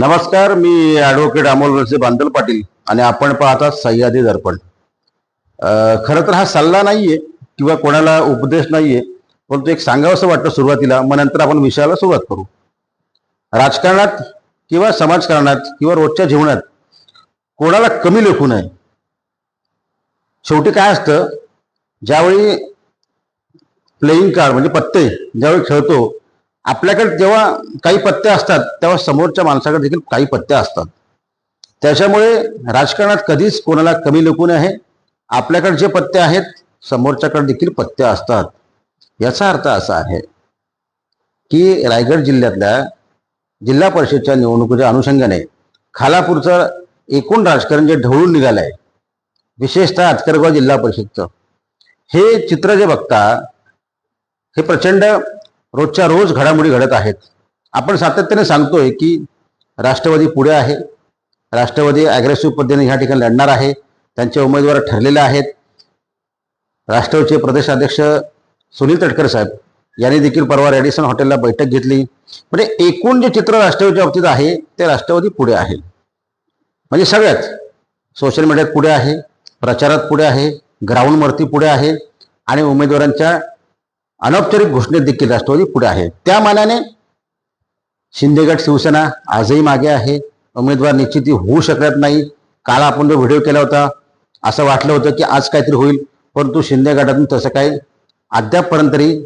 नमस्कार मी ॲडव्होकेट अमोल रसे बांदल पाटील आणि आपण पाहता सह्यादी दर्पण. खरं तर हा सल्ला नाहीये किंवा कोणाला उपदेश नाहीये परंतु एक सांगावंसं वाटतं सुरुवातीला मग नंतर आपण विषयाला सुरुवात करू. राजकारणात किंवा समाजकारणात किंवा रोजच्या जीवनात कोणाला कमी लेखू नये? शेवटी काय असतं ज्यावेळी प्लेईंग कार्ड म्हणजे पत्ते ज्यावेळी खेळतो आपल्याकडे जेव्हा काही पत्ते असतात तेव्हा समोरच्या माणसाकडे देखील काही पत्ते असतात. त्याच्यामुळे राजकारणात कधीच कोणाला कमी लेखू नये. आपल्याकडे जे पत्ते आहेत समोरच्याकडे देखील पत्ते असतात. याचा अर्थ असा आहे की रायगड जिल्ह्यातल्या जिल्हा परिषदच्या निवडणुकीच्या अनुषंगाने खालापूरचं एकूण राजकारण जे ढवळून निघालं आहे विशेषतः आतकरगाव जिल्हा परिषदचं हे चित्र जे बघता हे प्रचंड रोजच्या रोज घडामोडी घडत आहेत. आपण सातत्याने सांगतोय की राष्ट्रवादी पुढे आहे. राष्ट्रवादी अग्रेसिव्ह पद्धतीने ह्या ठिकाणी लढणार आहे. त्यांचे उमेदवार ठरलेले आहेत. राष्ट्रवादीचे प्रदेशाध्यक्ष सुनील तटकर साहेब यांनी देखील परवा रेडिसन हॉटेलला बैठक घेतली. म्हणजे एकूण जे चित्र राष्ट्रवादीच्या बाबतीत आहे ते राष्ट्रवादी पुढे आहे. म्हणजे सगळ्यात सोशल मीडियात पुढे आहे प्रचारात पुढे आहे ग्राउंडवरती पुढे आहे आणि उमेदवारांच्या अनौपचारिक घोषणेत देखील राष्ट्रवादी पुढे आहे. त्या मानाने शिंदेगड शिवसेना आजही मागे आहे. उमेदवार निश्चिती होऊ शकत नाही. काल आपण जो व्हिडिओ केला होता असं वाटलं होतं की आज काहीतरी होईल परंतु शिंदे गटातून तसं काही अद्यापपर्यंत तरी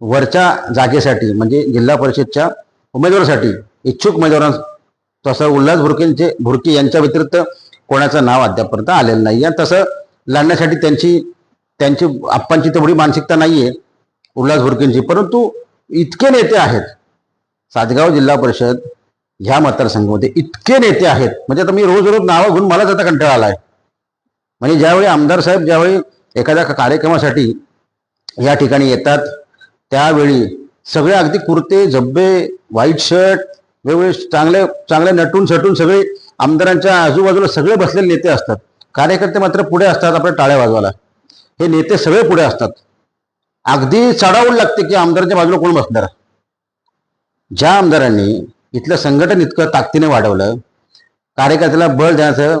वरच्या जागेसाठी म्हणजे जिल्हा परिषदच्या उमेदवारासाठी इच्छुक उमेदवारां तसं उल्हास भुरकेंचे भुरके यांच्या व्यतिरिक्त कोणाचं नाव अद्यापपर्यंत आलेलं नाही आणि तसं लढण्यासाठी त्यांची त्यांची आप्पांची तेवढी मानसिकता नाही आहे उल्हास भोरकेंची. परंतु इतके नेते आहेत सातगाव जिल्हा परिषद ह्या मतदारसंघामध्ये इतके नेते आहेत. म्हणजे आता मी रोज रोज नावं घेऊन मलाच आता कंटाळा आलाय. म्हणजे ज्यावेळी आमदार साहेब ज्यावेळी एखाद्या कार्यक्रमासाठी या ठिकाणी येतात त्यावेळी सगळे अगदी कुर्ते झब्बे व्हाईट शर्ट वेगवेगळे चांगले चांगले नटून सटून सगळे आमदारांच्या आजूबाजूला सगळे बसलेले नेते असतात. कार्यकर्ते मात्र पुढे असतात आपल्या टाळ्या वाजवायला. हे नेते सगळे पुढे असतात. अगदी चढावून लागते की आमदारांच्या बाजूला कोण बसणार? ज्या आमदारांनी इथलं संघटन इतकं ताकदीने वाढवलं कार्यकर्त्याला बळ देण्याचं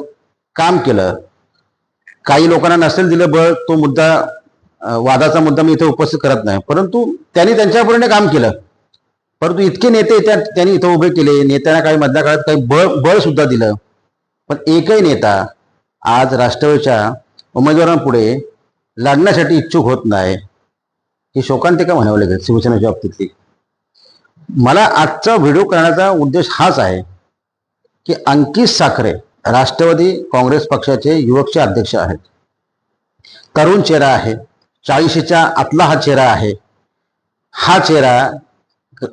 काम केलं काही लोकांना नसेल दिलं बळ तो मुद्दा वादाचा मुद्दा मी इथे उपस्थित करत नाही. परंतु त्यांनी त्यांच्यापर्यंत काम केलं. परंतु इतके नेते त्या त्यांनी इथं उभे केले. नेत्यांना काही मधल्या काळात काही बळ बळ सुद्धा दिलं. पण एकही नेता आज राष्ट्रवादीच्या उमेदवारांपुढे लढण्यासाठी इच्छुक होत नाही. ही शोकांतिका म्हणावं लागेल शिवसेनेच्या बाबतीतली? मला आजचा व्हिडिओ करण्याचा उद्देश हाच आहे की अंकित साखरे राष्ट्रवादी काँग्रेस पक्षाचे युवकचे अध्यक्ष आहेत. तरुण चेहरा आहे. चाळीशीच्या आतला हा चेहरा आहे. हा चेहरा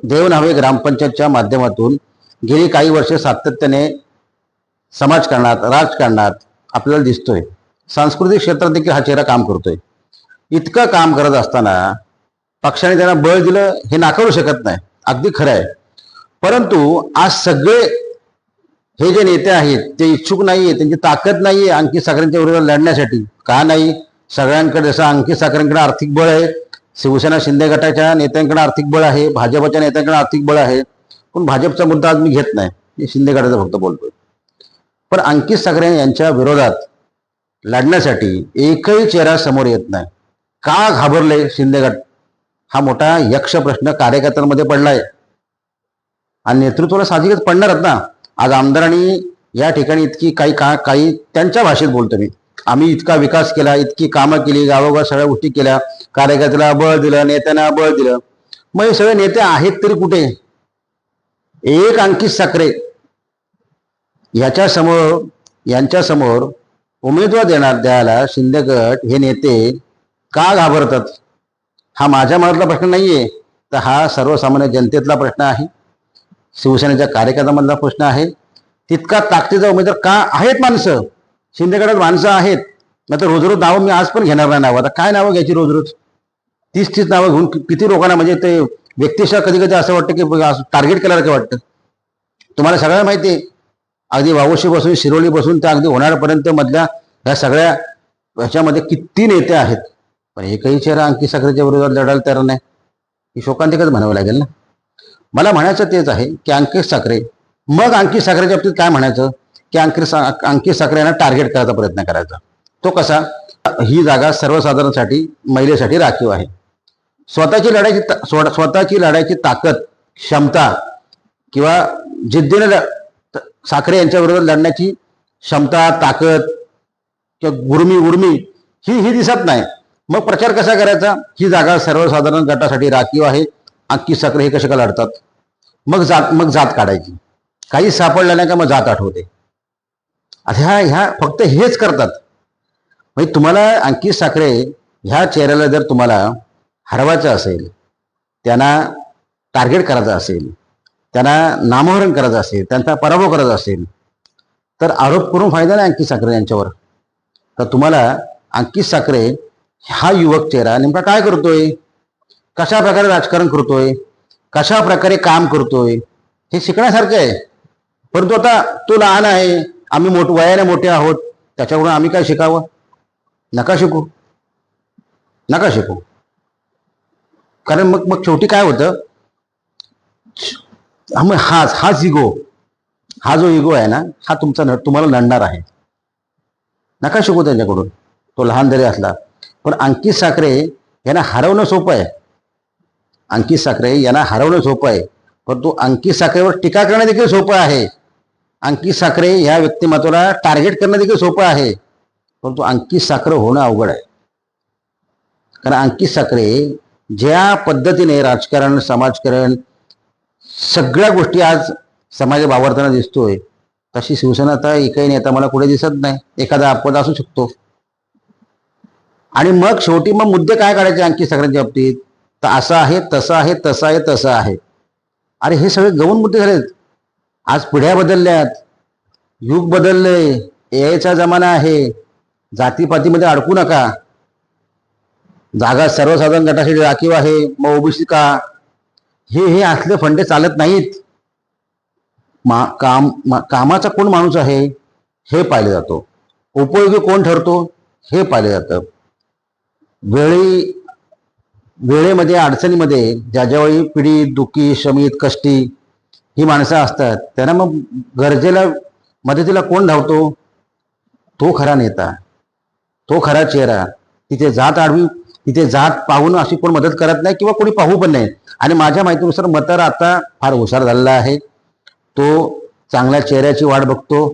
देवनावे ग्रामपंचायतच्या माध्यमातून गेली काही वर्षे सातत्याने समाजकारणात राजकारणात आपल्याला दिसतोय. सांस्कृतिक क्षेत्रात देखील हा चेहरा काम करतोय. इतकं काम करत असताना पक्षाने त्यांना बळ दिलं हे नाकारू शकत नाही. अगदी खरं आहे. परंतु आज सगळे हे जे नेते आहेत ते इच्छुक नाहीये त्यांची ताकद नाहीये अंकित साखरेंच्या विरोधात लढण्यासाठी. का नाही? सगळ्यांकडे जसं अंकित साखरेंकडे आर्थिक बळ आहे शिवसेना शिंदे गटाच्या नेत्यांकडे आर्थिक बळ आहे भाजपच्या नेत्यांकडे आर्थिक बळ आहे. पण भाजपचा मुद्दा आज मी घेत नाही. मी शिंदे गटाचा फक्त बोलतोय. पण अंकित साखरे यांच्या विरोधात लढण्यासाठी एकही चेहरा समोर येत नाही. का घाबरले शिंदे गट हा मोठा यक्ष प्रश्न कार्यकर्त्यांमध्ये पडलाय. आणि नेतृत्वाला साहजिकच पडणारच ना? आज आमदारांनी या ठिकाणी इतकी काही का काही त्यांच्या भाषेत बोलतो मी. आम्ही इतका विकास केला इतकी कामं केली गावोगाव सगळ्या गोष्टी केल्या. कार्यकर्त्याला बळ दिलं नेत्यांना बळ दिलं. मग हे सगळे नेते आहेत तरी कुठे? एक अंकित साखरे. याच्या समोर उमेदवार देणार द्यायला शिंदे गट हे नेते का घाबरतात? हा माझ्या मनातला प्रश्न नाही आहे तर हा सर्वसामान्य जनतेतला प्रश्न आहे. शिवसेनेच्या कार्यकर्त्यामधला प्रश्न आहे. तितका ताकदीचा उमेदवार का आहेत माणसं? शिंदेगडात माणसं आहेत. नाही तर रोज रोज नावं मी आज पण घेणार नाही नावं. आता काय नावं घ्यायची रोज रोज? तीस तीस नावं घेऊन किती लोकांना म्हणजे ते व्यक्तिशः कधी कधी असं वाटतं की टार्गेट केल्यासारखं वाटतं. तुम्हाला सगळ्यांना माहिती आहे. अगदी शिरोली बसून त्या अगदी होणारपर्यंत मधल्या ह्या सगळ्या ह्याच्यामध्ये किती नेते आहेत? पण एकही चेहरा अंकित साखरेच्या विरोधात लढायला तयार नाही. ही शोकांतिकच म्हणावं लागेल ना? मला म्हणायचं तेच आहे की अंकित साखरे मग अंकी साखरेच्या बाबतीत काय म्हणायचं? की अंकित सा अंकी साखरे यांना टार्गेट करायचा प्रयत्न करायचा. तो कसा? ही जागा सर्वसाधारणसाठी महिलेसाठी राखीव आहे. स्वतःची लढायची ता- स्व- स्वतःची लढायची ताकद क्षमता किंवा जिद्दीने ल- साखरे यांच्या लढण्याची क्षमता ताकद किंवा गुरमी उर्मी ही ही दिसत नाही. मग प्रचार कसा करायचा? ही जागा सर्वसाधारण गटासाठी राखीव आहे. अंकी साखरे हे कसे का लढतात? मग जात मग जात काढायची. काही सापडलं नाही का मग जात आठवते. आता ह्या ह्या फक्त हेच करतात. म्हणजे तुम्हाला अंकित साखरे ह्या चेहऱ्याला जर तुम्हाला हरवायचं असेल त्यांना टार्गेट करायचं असेल त्यांना नामोहरण करायचं असेल त्यांचा पराभव करायचा असेल तर आरोप करून फायदा नाही अंकित साखरे यांच्यावर. तर तुम्हाला अंकित साखरे हा युवक चेहरा नेमका काय करतोय? कशा प्रकारे राजकारण करतोय? कशा प्रकारे काम करतोय? हे शिकण्यासारखं आहे. परंतु आता तो लहान आहे. आम्ही मोठ वयाने मोठे आहोत. त्याच्याकडून आम्ही काय शिकावं? नका शिकू. नका शिकू. कारण मग मग शेवटी काय होतं? हा मग हाच हाच इगो हा जो इगो आहे ना हा तुमचा तुम्हाला नडणार आहे. नका शिकू त्यांच्याकडून. तो लहान जरी असला पण अंकित साखरे यांना हरवणं सोपं आहे. अंकित साखरे यांना हरवणं सोपं आहे. परंतु अंकित साखरेवर टीका करणं देखील सोपं आहे. अंकित साखरे ह्या व्यक्तिमत्वाला टार्गेट करणं देखील सोपं आहे. परंतु अंकित साखरे होणं अवघड आहे. कारण अंकित साखरे ज्या पद्धतीने राजकारण समाजकारण सगळ्या गोष्टी आज समाज वावरताना दिसतोय तशी शिवसेना आता एकही नेता मला कुठे दिसत नाही. एखादा अपवाद असू शकतो. आणि मग शेवटी मग मुद्दे काय काढायचे आणखी सगळ्यांच्या बाबतीत? तर असं आहे तसं आहे तसं आहे तसं आहे. अरे हे सगळे गौण मुद्दे झालेत. आज पिढ्या बदलल्यात. युग बदलले एआयचा जमाना आहे. जातीपातीमध्ये अडकू नका. जागा सर्वसाधारण गटासाठी राखीव आहे. मग ओबीसी का? हे हे असले फंडे चालत नाहीत. मा काम मा- कामाचा कोण माणूस आहे? हे पाहिलं जातो. उपयोगी कोण ठरतो? हे पाहिलं जातं. वेळी वेळेमध्ये अडचणीमध्ये ज्या ज्यावेळी पिढी दुःखी शमित कष्टी ही माणसं असतात त्यांना मग गरजेला मदतीला कोण धावतो? तो खरा नेता तो खरा चेहरा तिथे जात आडवी तिथे जात पाहून अशी कोण मदत करत नाही किंवा कोणी पाहू पण नाही. आणि माझ्या माहितीनुसार मतार आता फार हुशार झालेला आहे. तो चांगल्या चेहऱ्याची वाट बघतो.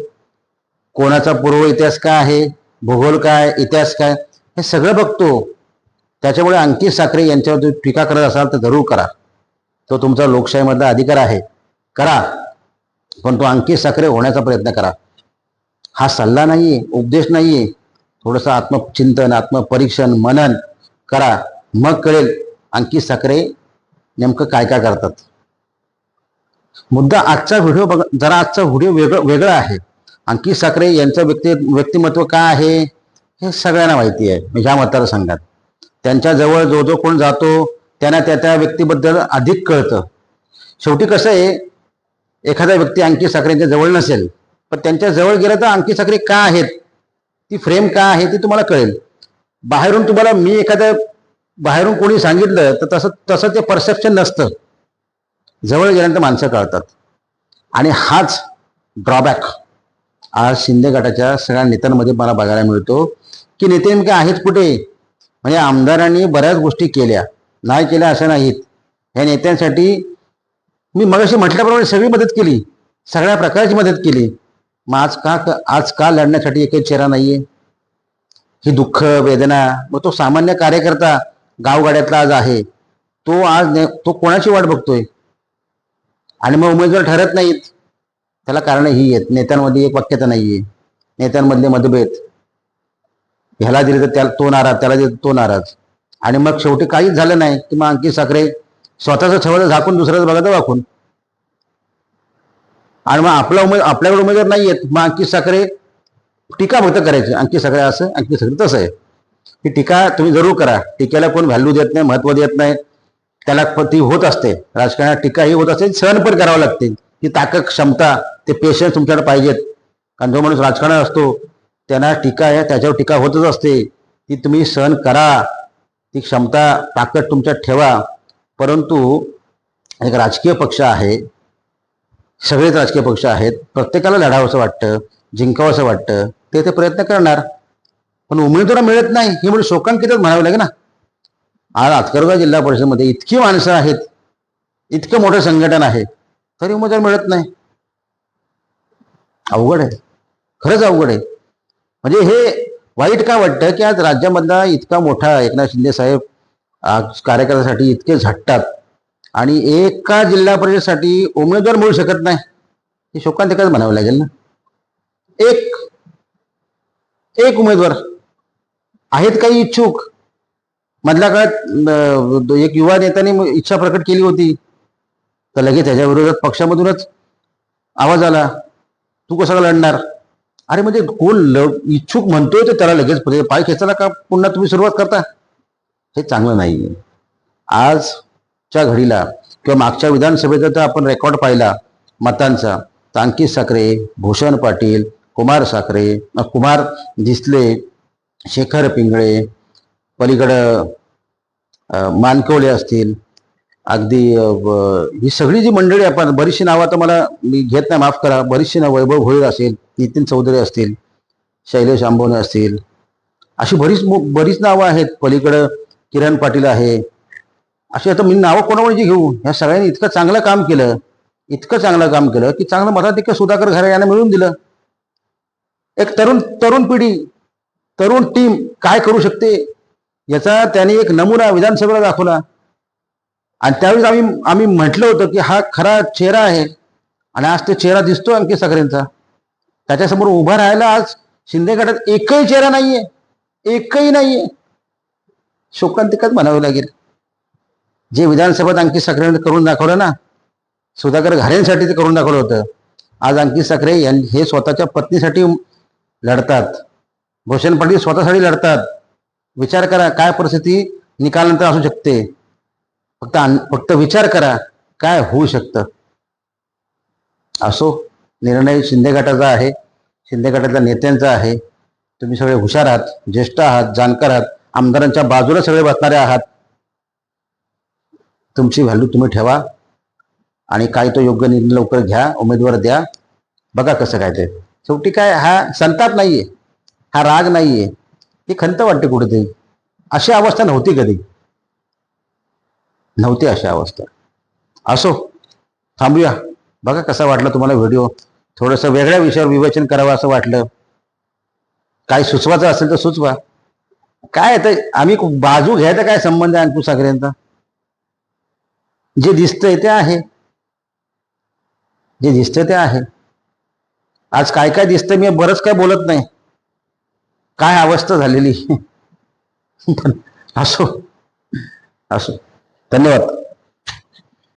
कोणाचा पूर्व इतिहास काय आहे? भूगोल काय? इतिहास काय? हे सगळं बघतो. त्याच्यामुळे अंकित साखरे यांच्यावर तुम्ही टीका करत असाल तर जरूर करा. तो तुमचा लोकशाहीमधला अधिकार आहे. करा. पण तो अंकित साखरे होण्याचा प्रयत्न करा. हा सल्ला नाहीये उपदेश नाहीये. थोडंसं आत्मचिंतन आत्मपरीक्षण मनन करा. मग कळेल अंकित साखरे नेमकं काय काय करतात. मुद्दा आजचा व्हिडिओ बघ जरा आजचा व्हिडिओ वेगळं वेगळा आहे. अंकित साखरे यांचं व्यक्ती व्यक्तिमत्व काय आहे हे सगळ्यांना माहिती आहे. म्हणजे ह्या मतदारसंघात. त्यांच्याजवळ जो जो कोण जातो त्यांना त्या त्या व्यक्तीबद्दल अधिक कळतं. शेवटी कसं आहे एखादा व्यक्ती अंकित साखरेंच्या जवळ नसेल पण त्यांच्या जवळ गेलं तर अंकित साखरे का आहेत? ती फ्रेम का आहे ती तुम्हाला कळेल. बाहेरून तुम्हाला मी एखाद्या बाहेरून कोणी सांगितलं तर तसं तसं ते परसेप्शन नसतं. जवळ गेल्यानंतर माणसं कळतात. आणि हाच ड्रॉबॅक आज शिंदे गटाच्या सगळ्या नेत्यांमध्ये मला बघायला मिळतो की नेते नेमके आहेत कुठे? म्हणजे आमदारांनी बऱ्याच गोष्टी केल्या. नाही केल्या अशा नाहीत. ह्या नेत्यांसाठी मी मगाशी म्हटल्याप्रमाणे सगळी मदत केली. सगळ्या प्रकारची मदत केली. मग आज का आज का लढण्यासाठी एकही चेहरा नाहीये? ही दुःख वेदना मग तो सामान्य कार्यकर्ता गावगाड्यातला आज आहे. तो आज ने- तो कोणाची वाट बघतोय? आणि मग उमेदवार ठरत नाहीत. त्याला कारण ही आहेत. नेत्यांमध्ये एक वाक्यता नाहीये. नेत्यांमधले मतभेद. ह्याला दिले तर त्याला तो नाराज त्याला दिले तो नाराज. आणि मग शेवटी काहीच झालं नाही. की मग अंकित साखरे स्वतःचं छवळ झाकून दुसऱ्याच बघायचं वाकून. आणि मग आपला उमेद आपल्याकडे उमेदवार नाही आहेत. मग अंकित साखरे टीका फक्त करायची. अंकित साखरे असं अंकित साखरे तसं आहे. ही टीका तुम्ही जरूर करा. टीकेला कोण व्हॅल्यू देत नाही महत्त्व देत नाही. त्याला प- ती होत असते. राजकारणात टीका ही होत असते. सहन पण करावं लागते. ती ताकद क्षमता ते पेशन्स तुमच्याकडे पाहिजेत. कारण जो माणूस राजकारणात असतो त्यांना टीका आहे त्याच्यावर टीका होतच असते. ती तुम्ही सहन करा. ती क्षमता ताकद तुमच्यात ठेवा. परंतु एक राजकीय पक्ष आहे सगळेच राजकीय पक्ष आहेत प्रत्येकाला लढावंसं वाटतं जिंकावंसं वाटतं ते ते प्रयत्न करणार. पण उमेदवार मिळत नाही हे म्हणजे शोकांकितच म्हणावं लागेल ना. आज आतकरगाव जिल्हा परिषदेमध्ये इतकी माणसं आहेत इतकं मोठं संघटन आहे तरी उमेदवार मिळत नाही. अवघड आहे. खरंच अवघड आहे. म्हणजे हे वाईट का वाटतं की आज राज्यामधला इतका मोठा एकनाथ शिंदे साहेब आज कार्यकर्त्यासाठी इतके झटतात? आणि एका जिल्हा परिषदसाठी उमेदवार मिळू शकत नाही? हे शोकांतिकाच म्हणावं लागेल ना? एक एक उमेदवार आहेत काही इच्छुक. मधल्या काळात एक युवा नेत्याने इच्छा प्रकट केली होती. तर लगेच त्याच्या विरोधात पक्षामधूनच आवाज आला. तू कसा लढणार? अरे म्हणजे कोण ल इच्छुक म्हणतोय तर त्याला लगेच पाय खेचायला का पुन्हा तुम्ही सुरुवात करता? हे चांगलं नाही आजच्या घडीला किंवा मागच्या विधानसभेचा तर आपण रेकॉर्ड पाहिला मतांचा. तर अंकित साखरे भूषण पाटील कुमार साखरे कुमार दिसले शेखर पिंगळे पलीकडं मानकवले असतील अगदी ही सगळी जी मंडळी आपण बरीचशी नावं आता मला मी घेत नाही माफ करा. बरीचशी नावं वैभव भोईर असेल नितीन चौधरी असतील शैलेश आंबोने असतील. अशी बरीच बरीच नावं आहेत. पलीकडं किरण पाटील आहे. अशी आता मी नावं कोणाकोणाची घेऊ? ह्या सगळ्यांनी इतकं चांगलं काम केलं इतकं चांगलं काम केलं की चांगलं मताधिक्य सुधाकर घरे यांना मिळून दिलं. एक तरुण तरुण पिढी तरुण टीम काय करू शकते? याचा त्यांनी एक नमुना विधानसभेला दाखवला. आणि त्यावेळेस आम्ही आम्ही म्हटलं होतं की हा खरा चेहरा आहे. आणि आज ते चेहरा दिसतो आणखी सगळ्यांचा. त्याच्यासमोर उभा राहायला आज शिंदे गटात एकही चेहरा नाहीये. एकही नाहीये. शोकांतिकाच म्हणावं लागेल. जे विधानसभेत अंकित साखरेने करून दाखवलं ना सुधाकर घारेंसाठी ते करून दाखवलं होतं. आज अंकित साखरे हे स्वतःच्या पत्नीसाठी लढतात. भूषण पाटील स्वतःसाठी लढतात. विचार करा काय परिस्थिती निकालानंतर असू शकते. फक्त फक्त विचार करा काय होऊ शकतं? असो निर्णय शिंदे गटाचा आहे शिंदे गटातल्या नेत्यांचा आहे तुम्ही सगळे हुशार आहात ज्येष्ठ आहात जाणकार आहात आमदारांच्या बाजूला सगळे बसणारे आहात तुमची व्हॅल्यू तुम्ही ठेवा आणि काय तो योग्य निर्णय लवकर घ्या उमेदवार द्या. बघा कसं काय ते. शेवटी काय हा संताप नाहीये हा राग नाहीये ही खंत वाटते कुठेतरी. अशी अवस्था नव्हती कधी. नव्हती अशा अवस्था. असो थांबूया. बघा कसा वाटला तुम्हाला व्हिडिओ. थोडंसं वेगळ्या विषयावर विवेचन करावं असं वाटलं. काय सुचवायचं असेल तर सुचवा. काय येतं आम्ही बाजू घ्यायचा काय संबंध आहे अंकुश साखरेंचा जे दिसतंय ते आहे. जे दिसतंय ते आहे. आज काय काय दिसतंय मी बरंच काय बोलत नाही. काय अवस्था झालेली. पण असो. असो. धन्यवाद.